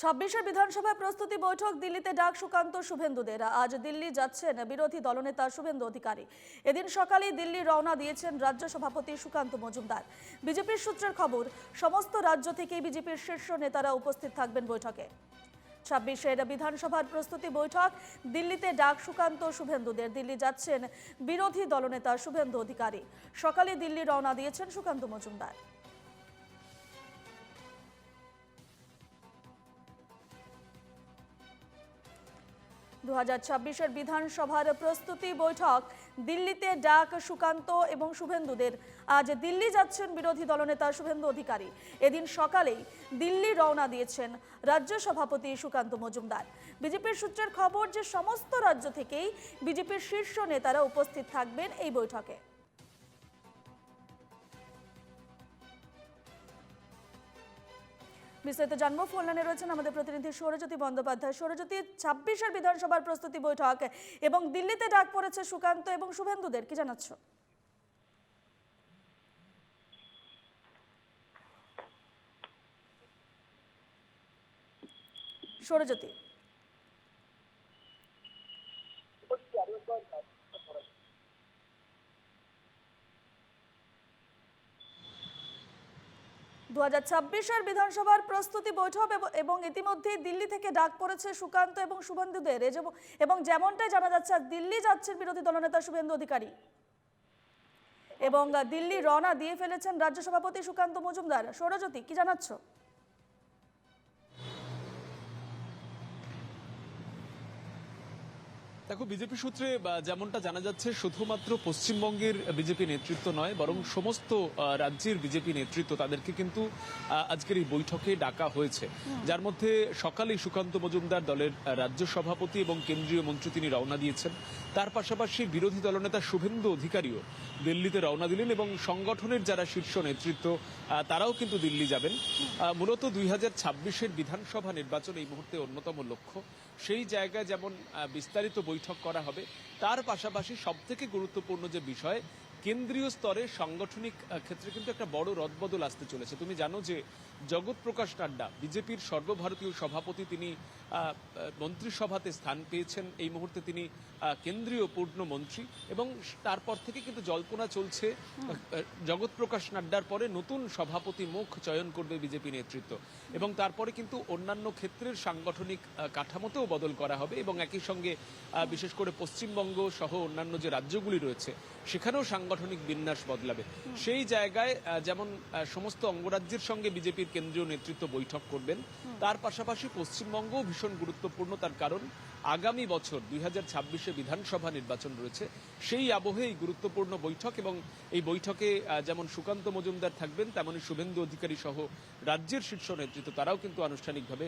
ছাব্বিশের বিধানসভায় প্রস্তুতি বৈঠক, দিল্লিতে ডাক সুকান্ত শুভেন্দুদের। আজ দিল্লি যাচ্ছেন বিরোধী দলনেতা শুভেন্দু অধিকারী। এদিন সকালে দিল্লি রওনা দিয়েছেন রাজ্য সভাপতি সুকান্ত মজুমদার। বিজেপির সূত্রের খবর, সমস্ত রাজ্য থেকেই বিজেপির শীর্ষ নেতারা উপস্থিত থাকবেন বৈঠকে। ছাব্বিশের বিধানসভার প্রস্তুতি বৈঠক, দিল্লিতে ডাক সুকান্ত শুভেন্দুদের। দিল্লি যাচ্ছেন বিরোধী দলনেতা শুভেন্দু অধিকারী। সকালে দিল্লি রওনা দিয়েছেন সুকান্ত মজুমদার। দু হাজার বিধানসভার প্রস্তুতি বৈঠক, দিল্লিতে ডাক সুকান্ত এবং শুভেন্দুদের। আজ দিল্লি যাচ্ছেন বিরোধী দলনেতা শুভেন্দু অধিকারী। এদিন সকালেই দিল্লি রওনা দিয়েছেন রাজ্য সভাপতি সুকান্ত মজুমদার। বিজেপির সূত্রের খবর যে সমস্ত রাজ্য থেকেই বিজেপির শীর্ষ নেতারা উপস্থিত থাকবেন এই বৈঠকে। বিস্তারিত জানব। ফোন লাইনে রয়েছেন আমাদের প্রতিনিধি সৌরজ্যোতি বন্দ্যোপাধ্যায়। সৌরজ্যোতি, ছাব্বিশের বিধানসভার প্রস্তুতি বৈঠক এবং দিল্লিতে ডাক পড়েছে সুকান্ত এবং শুভেন্দুদের, কি জানাচ্ছ? সৌরজ্যোতি। দু হাজার বিধানসভার প্রস্তুতি বৈঠক এবং ইতিমধ্যেই দিল্লি থেকে ডাক পড়েছে সুকান্ত এবং শুভেন্দুদের। এবং যেমনটাই জানা যাচ্ছে দিল্লি যাচ্ছেন বিরোধী দলনেতা শুভেন্দু অধিকারী। এবং দিল্লি রওনা দিয়ে ফেলেছেন রাজ্য সভাপতি সুকান্ত মজুমদার। সৌরজ্যোতি, কি জানাচ্ছ? দেখো বিজেপি সূত্রে যেমনটা জানা যাচ্ছে শুধুমাত্র পশ্চিমবঙ্গের বিজেপি নেতৃত্ব নয় বরং সমস্ত রাজ্যের বিজেপি নেতৃত্ব তাদেরকে কিন্তু আজকের এই বৈঠকে ডাকা হয়েছে। যার মধ্যে সকালে সুকান্ত মজুমদার দলের রাজ্য সভাপতি এবং কেন্দ্রীয় মন্ত্রী তিনি রওনা দিয়েছেন। তার পাশাপাশি বিরোধী দলনেতা শুভেন্দু অধিকারীও দিল্লিতে রওনা দিলেন এবং সংগঠনের যারা শীর্ষ নেতৃত্ব তারাও কিন্তু দিল্লি যাবেন। মূলত দুই হাজার ছাব্বিশের বিধানসভা নির্বাচন এই মুহূর্তে অন্যতম লক্ষ্য। সেই জায়গায় যেমন বিস্তারিত বৈঠক করা হবে। তার পাশাপাশি সবথেকে গুরুত্বপূর্ণ যে বিষয় কেন্দ্রীয় স্তরে সাংগঠনিক ক্ষেত্রে কিন্তু একটা বড় রদবদল আসতে চলেছে। তুমি জানো যে জগৎ প্রকাশ নাড্ডা বিজেপির সর্বভারতীয় সভাপতি তিনি মন্ত্রিসভাতে স্থান পেয়েছেন। এই মুহূর্তে তিনি কেন্দ্রীয় পূর্ণ মন্ত্রী এবং তারপর থেকে কিন্তু জল্পনা চলছে জগৎ প্রকাশ নাড্ডার পরে নতুন সভাপতি মুখ চয়ন করবে বিজেপি নেতৃত্ব। এবং তারপরে কিন্তু অন্যান্য ক্ষেত্রের সাংগঠনিক কাঠামোতেও বদল করা হবে এবং একই সঙ্গে বিশেষ করে পশ্চিমবঙ্গ সহ অন্যান্য যে রাজ্যগুলি রয়েছে সেখানেও সাংগঠনিক বিন্যাস বদলাবে। সেই জায়গায় যেমন সমস্ত অঙ্গরাজ্যের সঙ্গে বিজেপির কেন্দ্রীয় নেতৃত্ব বৈঠক করবেন তার পাশাপাশি পশ্চিমবঙ্গও ভীষণ গুরুত্বপূর্ণ তার কারণ আগামী বছর দুই হাজার ছাব্বিশে বিধানসভা নির্বাচন রয়েছে সেই আবহে এই গুরুত্বপূর্ণ বৈঠক এবং এই বৈঠকে যেমন সুকান্ত মজুমদার থাকবেন তেমনই শুভেন্দু অধিকারী সহ রাজ্যের শীর্ষ নেতৃত্ব তারাও কিন্তু আনুষ্ঠানিকভাবে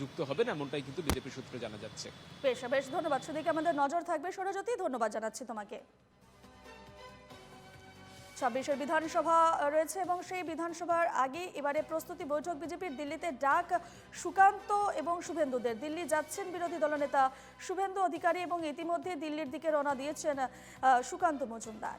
যুক্ত হবেন এমনটাই কিন্তু বিজেপি সূত্রে জানা যাচ্ছে। বেশ বেশ ধন্যবাদ। সেদিকে আমাদের নজর থাকবে। সৌরজ্যোতি ধন্যবাদ জানাচ্ছি তোমাকে। ছাব্বিশের বিধানসভা রয়েছে এবং সেই বিধানসভার আগে এবারে প্রস্তুতি বৈঠক। বিজেপির দিল্লিতে ডাক, সুকান্ত এবং শুভেন্দুদের। দিল্লি যাচ্ছেন বিরোধী দলনেতা শুভেন্দু অধিকারী এবং ইতিমধ্যে দিল্লির দিকে রওনা দিয়েছেন সুকান্ত মজুমদার।